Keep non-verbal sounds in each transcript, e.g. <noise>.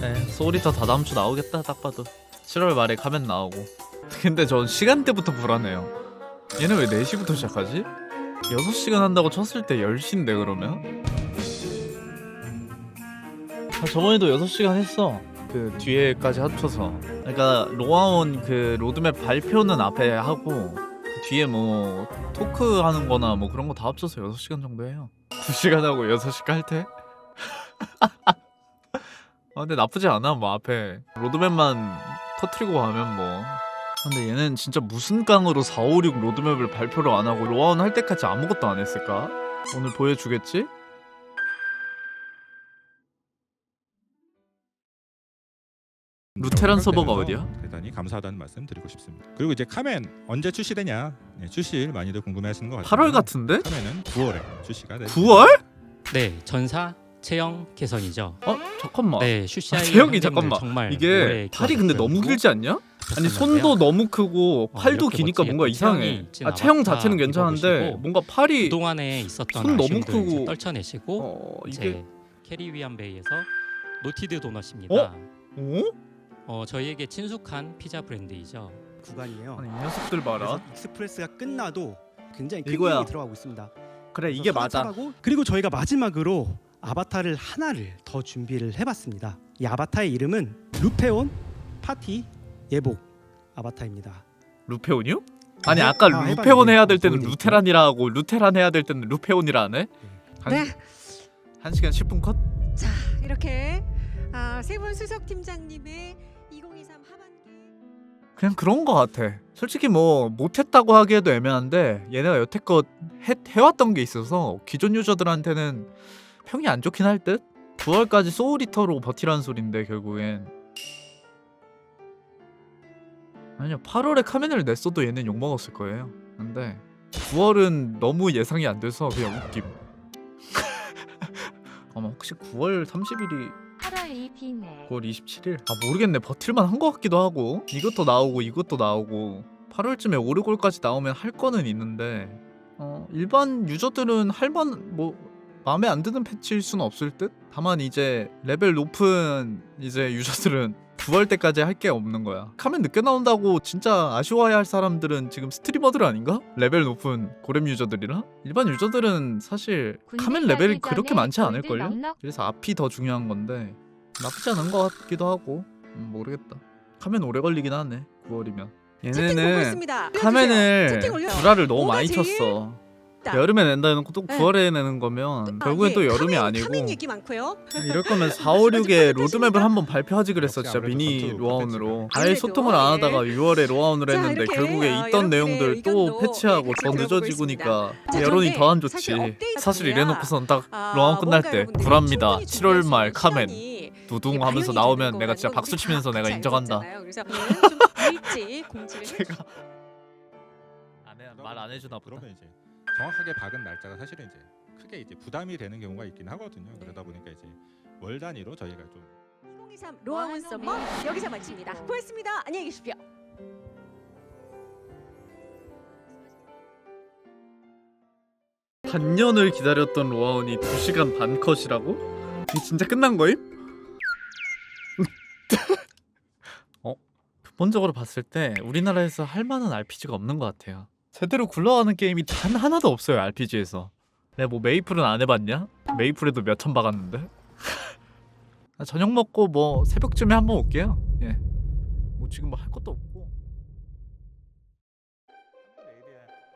네, 소울리터 다 다음 주 나오겠다 딱 봐도. 7월 말에 가면 나오고. 근데 전 시간대부터 불안해요. 얘는 왜 4시부터 시작하지? 6시간 한다고 쳤을 때 10시인데 그러면? 아, 저번에도 6시간 했어. 그 뒤에까지 합쳐서. 그러니까 로아온 그 로드맵 발표는 앞에 하고 그 뒤에 뭐 토크 하는 거나 뭐 그런 거 다 합쳐서 6시간 정도 해요. 2시간 하고 6시 깔때 <laughs> 아 근데 나쁘지 않아 뭐 앞에 로드맵만 터트리고 가면 뭐 근데 얘는 진짜 무슨 깡으로 4, 5, 6 로드맵을 발표를 안 하고 로아온 할 때까지 아무것도 안 했을까? 오늘 보여주겠지? 루테란 서버가 어디야? 대단히 감사하다는 말씀 드리고 싶습니다. 그리고 이제 카멘 언제 출시되냐? 네, 출시일 많이들 궁금해하시는 것 같아요. 8월 같은데? 카멘은 9월에 출시가 돼. 9월? 네, 전사 체형 개선이죠. 어 잠깐만 네, 슈시아이 아, 체형이 환경을 잠깐만. 정말 이게 팔이 근데 너무. 길지 않냐? 아니. 손도 너무 크고 어, 팔도 이렇게 기니까 멋지게 뭔가 또 이상해 체형이 아 체형 자체는 괜찮은데 입어보시고 뭔가 팔이 그동안에 있었던 손 너무 아쉬움들 이제 크고. 떨쳐내시고 어 이제 이게 캐리비안 베이에서 노티드 도넛입니다. 어? 어? 어, 저희에게 친숙한 피자 브랜드이죠. 구간이에요. 아니 이 녀석들 봐라 그래서 익스프레스가 끝나도 굉장히 큰 이거야. 들어가고 있습니다. 그래 그래서 이게 맞아 차가고, 그리고 저희가 마지막으로 아바타를 하나를 더 준비를 해봤습니다. 이 아바타의 이름은 루페온 파티 예복 아바타입니다. 루페온이요? 아니 네, 아까 다 해봤는데 루페온 해야 될 때는 보이니까. 루테란이라 하고 루테란 해야 될 때는 루페온이라 하네? 한, 네. 한 시간 10분 컷? 자 이렇게 아, 세분 수석 팀장님의 2023 하반기 그냥 그런 거 같아 솔직히 뭐 못했다고 하기에도 애매한데 얘네가 여태껏 해, 해왔던 게 있어서 기존 유저들한테는 평이 안 좋긴 할 듯? 9월까지 소울리터로 버티라는 소린데 결국엔. 아니요 8월에 카멘을 냈어도 얘는 욕먹었을 거예요. 근데 9월은 너무 예상이 안 돼서 그냥 웃김. <laughs> 아마 혹시 9월 30일이 8월 2일네. 9월 27일? 아 모르겠네. 버틸만 한 것 같기도 하고. 이것도 나오고 이것도 나오고. 8월쯤에 오르골까지 나오면 할 거는 있는데 어 일반 유저들은 할만 뭐 마음에 안 드는 패치일 수는 없을 듯? 다만 이제 레벨 높은 이제 유저들은 <laughs> 9월 때까지 할 게 없는 거야 카멘 늦게 나온다고 진짜 아쉬워해야 할 사람들은 지금 스트리머들 아닌가? 레벨 높은 고렘 유저들이라? 일반 유저들은 사실 카멘 레벨이 그렇게 많지 않을걸요? 그래서 앞이 더 중요한 건데 나쁘지 않은 것 같기도 하고 음, 모르겠다 카멘 오래 걸리긴 하네 9월이면 채팅 보고 얘네는. 카멘을. 구라를 너무 많이 쳤어 딱. 여름에 낸다 해놓고 또 네. 9월에 내는 거면 아, 결국엔 예, 또 여름이 카멘, 아니고 카멘 얘기 많고요. 이럴 거면 4, 5, 6에 아직 로드맵을 한번 발표하지 그랬어 진짜 아무래도 미니 전투 로아운으로. 아예 아무래도, 소통을 안 예. 하다가 6월에 로아운을 자, 했는데 이렇게, 결국에 어, 있던 내용들 또 의견도, 패치하고 예, 더 자, 여론이 그런데 더안 사실 좋지 업데이트 사실. 이래놓고선 딱 아, 로아운 끝날 때 불합니다 충분히 7월 말 카멘 두둥 하면서 나오면 내가 진짜 박수 치면서 다 내가 같이 인정한다. 그래서 좀 <laughs> 일찍 공지를 제가 말안 해주나 보다 그러면 이제 정확하게 박은 날짜가 사실은 이제 크게 이제 부담이 되는 경우가 있긴 하거든요. 그러다 보니까 이제 월 단위로 저희가 좀 2023 로아운 썸머 여기서 마칩니다. 고맙습니다. 안녕히 계십시오. 반년을 기다렸던 로아운이 2시간 반 컷이라고? 이게 진짜 끝난 거임? <laughs> 어? 근본적으로 봤을 때 우리나라에서 할 만한 RPG가 없는 것 같아요. 제대로 굴러가는 게임이 단 하나도 없어요 RPG에서. 내가 뭐 메이플은 안 해봤냐? 메이플에도 몇 천 박았는데. <laughs> 아, 저녁 먹고 뭐 새벽쯤에 한번 올게요. 예. 뭐 지금 뭐 할 것도 없고.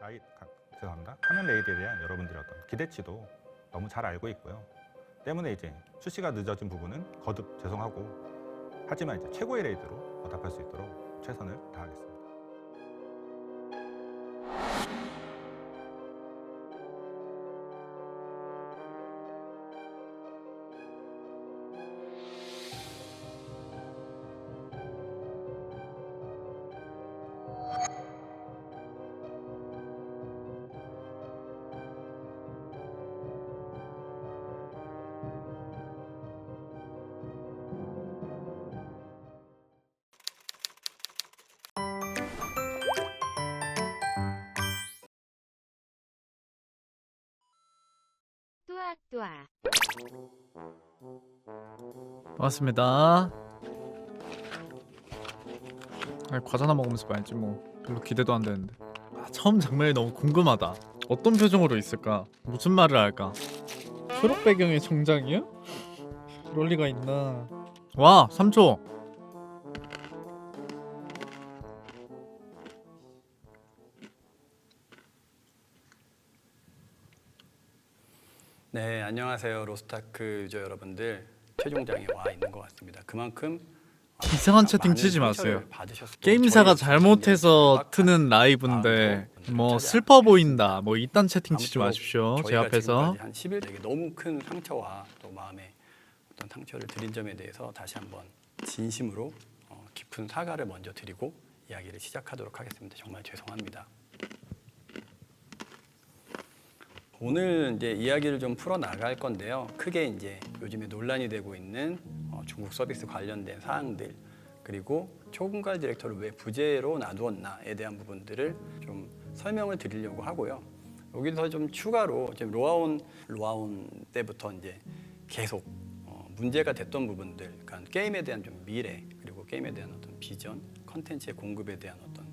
라이 가- 죄송합니다. 카멘 레이디에 대한 여러분들의 어떤 기대치도 너무 잘 알고 있고요. 때문에 이제 출시가 늦어진 부분은 거듭 죄송하고 하지만 이제 최고의 레이드로 보답할 수 있도록 최선을 다하겠습니다. 뚜아뚜아 반갑습니다. 아, 과자나 먹으면서 봐야지 뭐 별로 기대도 안 되는데. 아, 처음 장면이 너무 궁금하다. 어떤 표정으로 있을까? 무슨 말을 할까? 초록 배경의 정장이야? 그럴 리가 있나? 와, 3초. 네, 안녕하세요. 로스타크 유저 여러분들. 최종장에 와 있는 것 같습니다. 그만큼 이상한 채팅 많은 치지 마세요. 게임사가 잘못해서 트는 라이브인데 마음으로 뭐 차지 슬퍼. 보인다 뭐 이딴 채팅 치지 아무쪼록 마십시오 제 앞에서 한 10일 되게 너무 큰 상처와 또 마음에 어떤 상처를 드린 점에 대해서 다시 한번 진심으로 어, 깊은 사과를 먼저 드리고 이야기를 시작하도록 하겠습니다. 정말 죄송합니다. 오늘 이제 이야기를 좀 풀어 나갈 건데요. 크게 이제 요즘에 논란이 되고 있는 어, 중국 서비스 관련된 사항들 그리고 초금갈 디렉터를 왜 부재로 놔두었나에 대한 부분들을 좀 설명을 드리려고 하고요. 여기서 좀 추가로 지금 로아온 로아온 때부터 이제 계속 어, 문제가 됐던 부분들, 그러니까 게임에 대한 좀 미래 그리고 게임에 대한 어떤 비전, 컨텐츠의 공급에 대한 어떤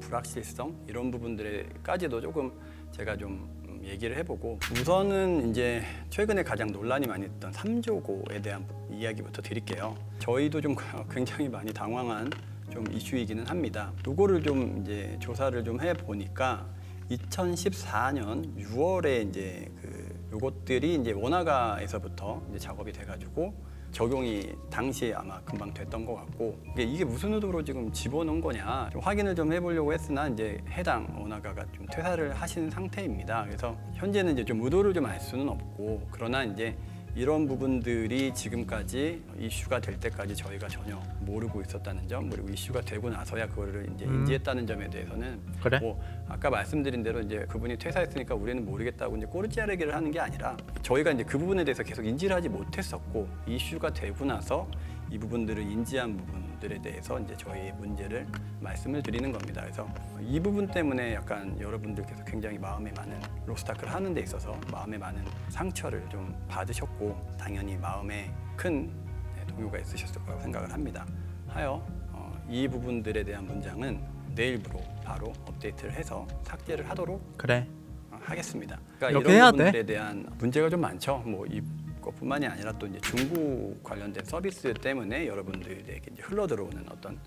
불확실성 이런 부분들까지도 조금 제가 좀 음, 얘기를 해보고 우선은 이제 최근에 가장 논란이 많이 됐던 3조고에 대한 이야기부터 드릴게요. 저희도 좀 <laughs> 굉장히 많이 당황한 좀 이슈이기는 합니다. 요거를 좀 이제 조사를 좀 해 보니까 2014년 6월에 이제 그 요것들이 이제 원화가에서부터 이제 작업이 돼가지고 적용이 당시에 아마 금방 됐던 것 같고 이게, 무슨 의도로 지금 집어넣은 거냐 좀 확인을 좀 해보려고 했으나 이제 해당 원화가가 좀 퇴사를 하신 상태입니다. 그래서 현재는 이제 좀 의도를 좀 알 수는 없고 그러나 이제 이런 부분들이 지금까지 이슈가 될 때까지 저희가 전혀 모르고 있었다는 점 그리고 이슈가 되고 나서야 그거를 이제 음. 인지했다는 점에 대해서는 그래? 뭐 아까 말씀드린 대로 이제 그분이 퇴사했으니까 우리는 모르겠다고 이제 꼬르찌아르기를 하는 게 아니라 저희가 이제 그 부분에 대해서 계속 인지를 하지 못했었고 이슈가 되고 나서 이 부분들을 인지한 부분들에 대해서 이제 저희의 문제를 말씀을 드리는 겁니다. 그래서 이 부분 때문에 약간 여러분들께서 굉장히 마음에 많은 로스타크를 하는 데 있어서 마음에 많은 상처를 좀 받으셨고 당연히 마음에 큰 네, 동요가 있으셨을 거라고 생각을 합니다. 하여 어, 이 부분들에 대한 문장은 내일부로 바로 업데이트를 해서 삭제를 하도록 그래 어, 하겠습니다. 그러니까 이런 해야 돼. 부분들에 대한 문제가 좀 많죠. 뭐이 것뿐만이 아니라 또 이제 중국 관련된 서비스 때문에 여러분들에게 이제 흘러 들어오는 어떤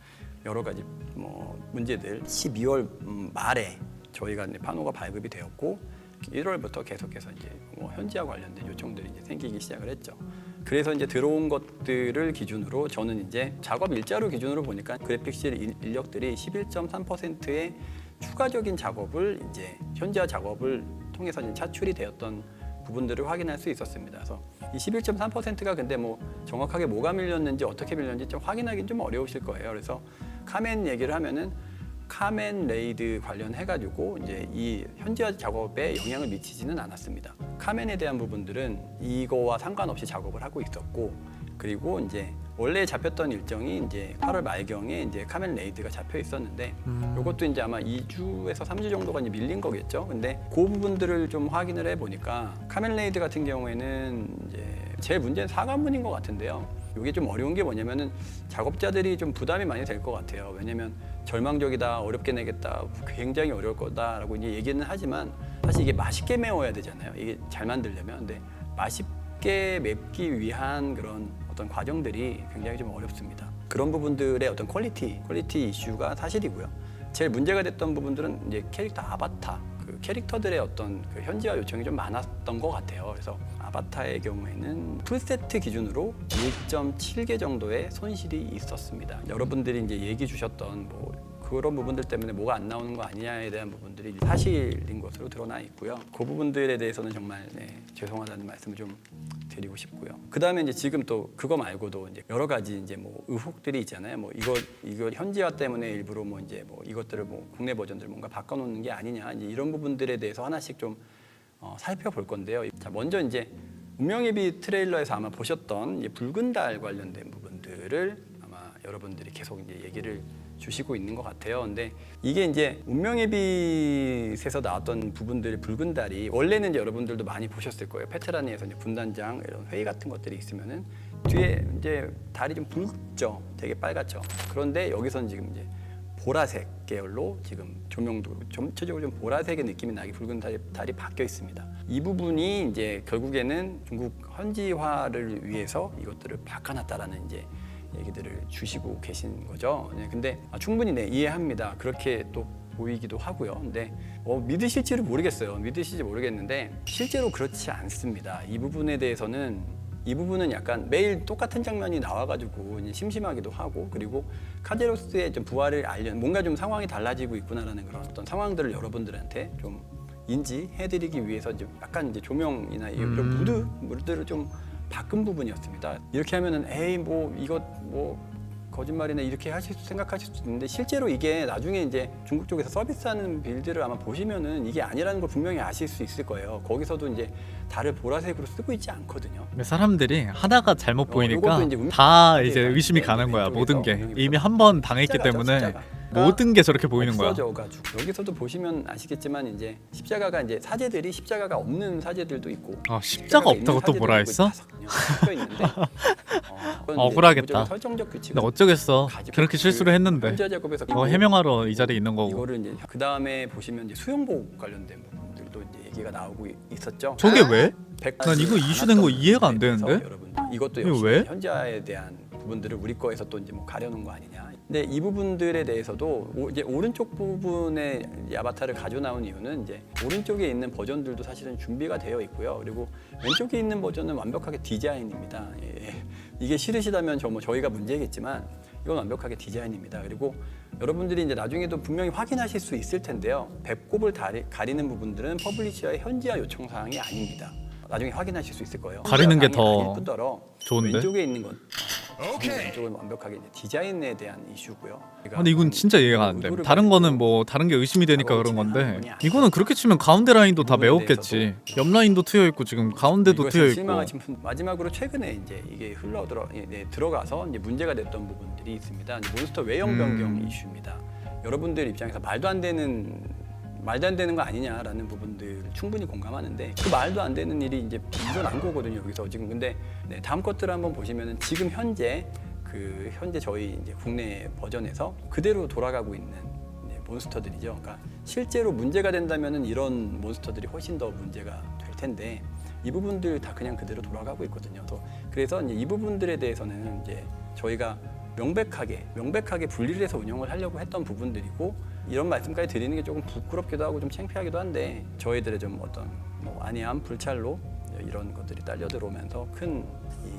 여러 가지 뭐 문제들 12월 음, 말에 저희가 이제 판호가 발급이 되었고 1월부터 계속해서 이제 뭐 현지화 관련된 요청들이 이제 생기기 시작을 했죠. 그래서 이제 들어온 것들을 기준으로 저는 이제 작업 일자로 기준으로 보니까 그래픽실 인- 인력들이 11.3%의 추가적인 작업을 이제 현지화 작업을 통해서 이제 차출이 되었던 부분들을 확인할 수 있었습니다. 그래서 이 11.3%가 근데 뭐 정확하게 뭐가 밀렸는지 어떻게 밀렸는지 좀 확인하기는 좀 어려우실 거예요. 그래서 카멘 얘기를 하면은 카멘 레이드 관련해 가지고 이제 이 현지화 작업에 영향을 미치지는 않았습니다. 카멘에 대한 부분들은 이거와 상관없이 작업을 하고 있었고 그리고 이제 원래 잡혔던 일정이 이제 8월 말경에 이제 카멘 레이드가 잡혀 있었는데 음. 이것도 이제 아마 2주에서 3주 정도가 이제 밀린 거겠죠. 근데 그 부분들을 좀 확인을 해 보니까 카멘 레이드 같은 경우에는 이제 제일 문제는 사과문인 것 같은데요. 이게 좀 어려운 게 뭐냐면은 작업자들이 좀 부담이 많이 될 것 같아요. 왜냐면 절망적이다, 어렵게 내겠다, 굉장히 어려울 거다라고 이제 얘기는 하지만 사실 이게 맛있게 매워야 되잖아요. 이게 잘 만들려면. 근데 맛있게 맵기 위한 그런 어떤 과정들이 굉장히 좀 어렵습니다. 그런 부분들의 어떤 퀄리티, 퀄리티 이슈가 사실이고요. 제일 문제가 됐던 부분들은 이제 캐릭터 아바타, 그 캐릭터들의 어떤 그 현지화 요청이 좀 많았던 것 같아요. 그래서 아바타의 경우에는 풀세트 기준으로 1.7개 정도의 손실이 있었습니다. 여러분들이 이제 얘기 주셨던 뭐 그런 부분들 때문에 뭐가 안 나오는 거 아니냐에 대한 부분들이 사실인 것으로 드러나 있고요. 그 부분들에 대해서는 정말 네, 죄송하다는 말씀을 좀 드리고 싶고요. 그 다음에 이제 지금 또 그거 말고도 이제 여러 가지 이제 뭐 의혹들이 있잖아요. 뭐 이거 이거 현지화 때문에 일부러 뭐 이제 뭐 이것들을 뭐 국내 버전들 뭔가 바꿔놓는 게 아니냐 이제 이런 부분들에 대해서 하나씩 좀 어, 살펴볼 건데요. 자 먼저 이제 운명의 비 트레일러에서 아마 보셨던 이 붉은 달 관련된 부분들을 아마 여러분들이 계속 이제 얘기를 주시고 있는 것 같아요. 근데 이게 이제 운명의 빛에서 나왔던 부분들 붉은 달이 원래는 이제 여러분들도 많이 보셨을 거예요. 페트라니에서 이제 분단장 이런 회의 같은 것들이 있으면은 뒤에 이제 달이 좀 붉죠. 되게 빨갛죠. 그런데 여기서는 지금 이제 보라색 계열로 지금 조명도 전체적으로 좀 보라색의 느낌이 나게 붉은 달이, 달이 바뀌어 있습니다. 이 부분이 이제 결국에는 중국 현지화를 위해서 이것들을 바꿔놨다라는 이제 얘기들을 주시고 계신 거죠. 네, 근데 아, 충분히 네, 이해합니다. 그렇게 또 보이기도 하고요. 근데 어, 믿으실지를 모르겠어요. 믿으실지 모르겠는데 실제로 그렇지 않습니다. 이 부분에 대해서는 이 부분은 약간 매일 똑같은 장면이 나와가지고 심심하기도 하고 그리고 카제로스의 좀 부활을 알려 뭔가 좀 상황이 달라지고 있구나라는 그런 어떤 상황들을 여러분들한테 좀 인지해드리기 위해서 이제 약간 이제 조명이나 이런 음. 무드 무드를 좀 바꾼 부분이었습니다. 이렇게 하면은 에이 뭐 이것 뭐 거짓말이네 이렇게 하실 수 생각하실 수 있는데 실제로 이게 나중에 이제 중국 쪽에서 서비스하는 빌드를 아마 보시면은 이게 아니라는 걸 분명히 아실 수 있을 거예요. 거기서도 이제 달을 보라색으로 쓰고 있지 않거든요. 사람들이 하나가 잘못 어, 보이니까 요것도 이제 운- 다 이제 네, 의심이 네, 가는 거야 왼쪽에서 모든 게 이미 한 번 당했기 때문에. 모든 게 저렇게 보이는 거야 없어져가지고 여기서도 보시면 아시겠지만 이제 십자가가 이제 사제들이 십자가가 없는 사제들도 있고 아 십자가 없다고 또 뭐라 했어? 있는데 <laughs> 어, 이제 억울하겠다. 설정적 규칙 어쩌겠어 그렇게 실수를 했는데 현재 작업에서 그거 해명하러 이 자리에 있는 거고 이거를 이제 그 다음에 보시면 이제 수영복 관련된 부분들도 이제 얘기가 나오고 이- 있었죠. 저게 왜? 백- 난 이거 이슈된 거 이해가 안 되는데? 여러분들 이것도 역시 왜? 현자에 대한 부분들을 우리 거에서 또 이제 뭐 가려놓은 거 아니냐. 근데 이 부분들에 대해서도 오, 이제 오른쪽 부분에 이 아바타를 가져 나온 이유는 이제 오른쪽에 있는 버전들도 사실은 준비가 되어 있고요. 그리고 왼쪽에 있는 버전은 완벽하게 디자인입니다. 예. 이게 싫으시다면 저 뭐 저희가 문제겠지만 이건 완벽하게 디자인입니다. 그리고 여러분들이 이제 나중에도 분명히 확인하실 수 있을 텐데요. 배꼽을 다리, 가리는 부분들은 퍼블리셔의 현지화 요청 사항이 아닙니다. 나중에 확인하실 수 있을 거예요. 가리는 게 더 좋은데? 왼쪽에 있는 건 어, 왼쪽은 완벽하게 이제 디자인에 대한 이슈고요. 아, 근데 이건 진짜 이해가 안 돼. 다른 거는 뭐 다른 게 의심이 되니까 그런 건데 이거는 그렇게 치면 가운데 라인도 다 메웠겠지. 옆 라인도 트여 있고 지금 가운데도 트여 있고. 마지막으로 최근에 이제 이게 흘러 들어 예, 네, 들어가서 이제 문제가 됐던 부분들이 있습니다. 몬스터 외형 변경 음. 이슈입니다. 여러분들 입장에서 말도 안 되는 말도 안 되는 거 아니냐라는 부분들 충분히 공감하는데 그 말도 안 되는 일이 이제 일어난 거거든요 여기서 지금 근데 네, 다음 것들을 한번 보시면은 지금 현재 그 현재 저희 이제 국내 버전에서 그대로 돌아가고 있는 네, 몬스터들이죠. 그러니까 실제로 문제가 된다면은 이런 몬스터들이 훨씬 더 문제가 될 텐데 이 부분들 다 그냥 그대로 돌아가고 있거든요. 또 그래서 이제 이 부분들에 대해서는 이제 저희가 명백하게 명백하게 분리를 해서 운영을 하려고 했던 부분들이고 이런 말씀까지 드리는 게 조금 부끄럽기도 하고 좀 창피하기도 한데 저희들의 좀 어떤 뭐 안이함 불찰로 이런 것들이 딸려 들어오면서 큰이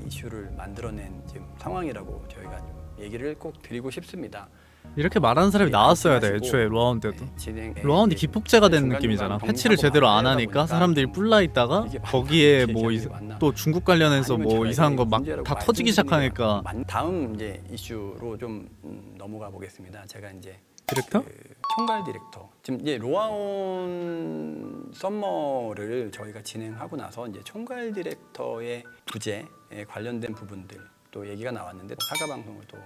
이슈를 만들어낸 지금 상황이라고 저희가 좀 얘기를 꼭 드리고 싶습니다. 이렇게 말하는 사람이 네, 나왔어야 돼. 애초에 로아운 때도. 네, 기폭제가 된 중간중간 느낌이잖아. 패치를 제대로 안 하니까 사람들이 뿔나 있다가? 거기에 <laughs> 뭐? 또 중국 관련해서 뭐 이상한 거 막 다 터지기 시작하니까 맞- 다음 이제 이슈로 좀 음, 넘어가 보겠습니다. 제가 이제 디렉터? 그 총괄 디렉터 지금 이제 로아온 썸머를 저희가 진행하고 나서 이제 총괄 디렉터의 부재에 관련된 부분들 또 얘기가 나왔는데 사과 방송을 또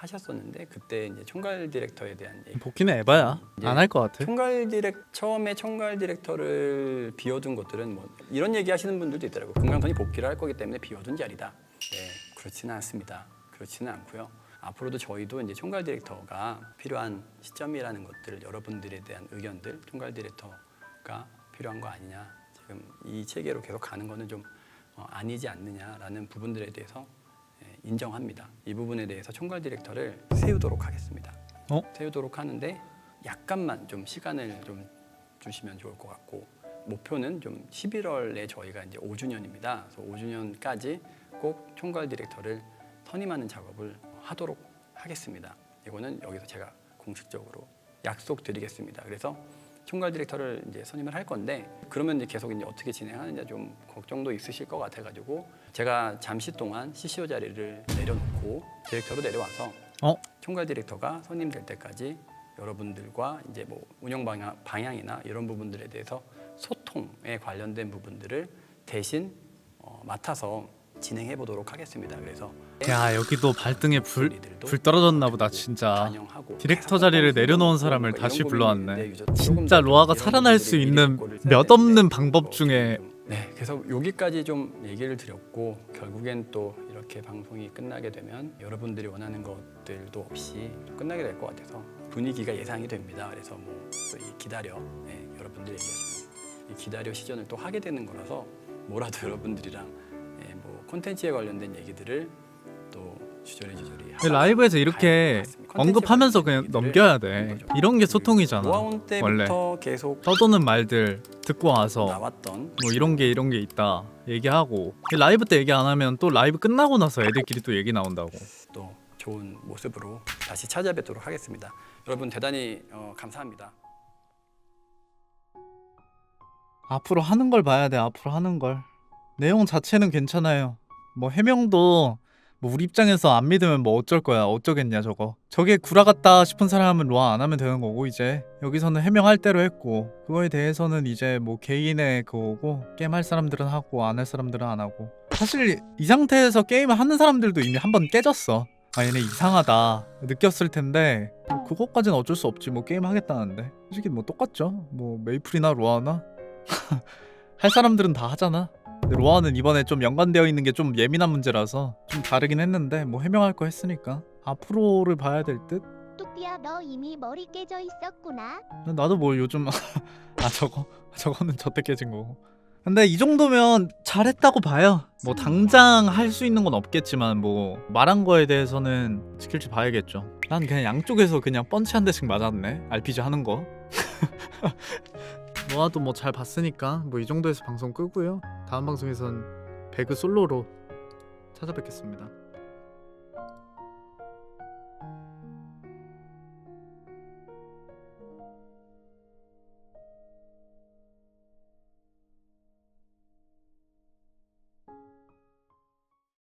하셨었는데 그때 이제 총괄 디렉터에 대한 얘기 복귀는 에바야. 이제 안할 것 같아. 총괄 디렉 처음에 총괄 디렉터를 비워둔 것들은 뭐 이런 얘기 하시는 분들도 있더라고요. 금강선이 복귀를 할 거기 때문에 비워둔 자리다. 네, 그렇지는 않습니다. 그렇지는 않고요. 앞으로도 저희도 이제 총괄 디렉터가 필요한 시점이라는 것들 여러분들에 대한 의견들 총괄 디렉터가 필요한 거 아니냐 지금 이 체계로 계속 가는 거는 좀 어, 아니지 않느냐라는 부분들에 대해서 예, 인정합니다. 이 부분에 대해서 총괄 디렉터를 세우도록 하겠습니다. 어? 세우도록 하는데 약간만 좀 시간을 좀 주시면 좋을 것 같고 목표는 좀 11월에 저희가 이제 5주년입니다. 그래서 5주년까지 꼭 총괄 디렉터를 선임하는 작업을 하도록 하겠습니다. 이거는 여기서 제가 공식적으로 약속드리겠습니다. 그래서 총괄 디렉터를 이제 선임을 할 건데 그러면 이제 계속 이제 어떻게 진행하느냐 좀 걱정도 있으실 것 같아가지고 제가 잠시 동안 CCO 자리를 내려놓고 디렉터로 내려와서 어? 총괄 디렉터가 선임될 때까지 여러분들과 이제 뭐 운영 방향, 방향이나 이런 부분들에 대해서 소통에 관련된 부분들을 대신 어, 맡아서 진행해 보도록 하겠습니다. 그래서 야 여기도 발등에 불, 불 떨어졌나 보다 진짜 디렉터 자리를 내려놓은 사람을 다시 불러왔네. 진짜 더 로아가 살아날 수 있는 몇 없는 방법 뭐 중에 좀- 네 그래서 여기까지 좀 얘기를 드렸고 결국엔 또 이렇게 방송이 끝나게 되면 여러분들이 원하는 것들도 없이 끝나게 될 것 같아서 분위기가 예상이 됩니다 그래서 뭐이 기다려 네, 이 기다려 시전을 또 하게 되는 거라서 뭐라도 <laughs> 여러분들이랑 예, 뭐 콘텐츠에 관련된 얘기들을 또 주저리 주저리 근데 라이브에서 이렇게 언급하면서 그냥 넘겨야 돼. 이런 게 소통이잖아 때부터 계속 떠도는 말들 듣고 와서 나왔던 뭐 이런 게 이런 게 있다 얘기하고 라이브 때 얘기 안 하면 또 라이브 끝나고 나서 애들끼리 또 얘기 나온다고. 또 좋은 모습으로 다시 찾아뵙도록 하겠습니다. 여러분 대단히 어, 감사합니다. 앞으로 하는 걸 봐야 돼 앞으로 하는 걸. 내용 자체는 괜찮아요 뭐 해명도 뭐 우리 입장에서 안 믿으면 뭐 어쩔 거야 어쩌겠냐 저거. 저게 구라 같다 싶은 사람은 로아 안 하면 되는 거고 이제. 여기서는 해명할 대로 했고 그거에 대해서는 이제 뭐 개인의 그거고 게임 할 사람들은 하고 안 할 사람들은 안 하고. 사실 이 상태에서 게임을 하는 사람들도 이미 한 번 깨졌어. 아 얘네 이상하다. 느꼈을 텐데 뭐 그것까지는 어쩔 수 없지. 뭐 게임 하겠다는데. 솔직히 뭐 똑같죠. 뭐 메이플이나 로아나? <laughs> 할 사람들은 다 하잖아. 로아는 이번에 좀 연관되어 있는 게 좀 예민한 문제라서 좀 다르긴 했는데 뭐 해명할 거 했으니까 앞으로를 봐야 될 듯. 뚜삐야 너 이미 머리 깨져 있었구나. 나도 뭐 요즘 <laughs> 아 저거 저거는 저때 깨진 거고. 근데 이 정도면 잘했다고 봐요. 뭐 당장 할 수 있는 건 없겠지만 뭐 말한 거에 대해서는 지킬지 봐야겠죠. 난 그냥 양쪽에서 그냥 펀치 한 대씩 맞았네. RPG 하는 거. <laughs> 노아도 뭐 잘 봤으니까 뭐 이 정도에서 방송 끄고요. 다음 방송에선 배그 솔로로 찾아뵙겠습니다.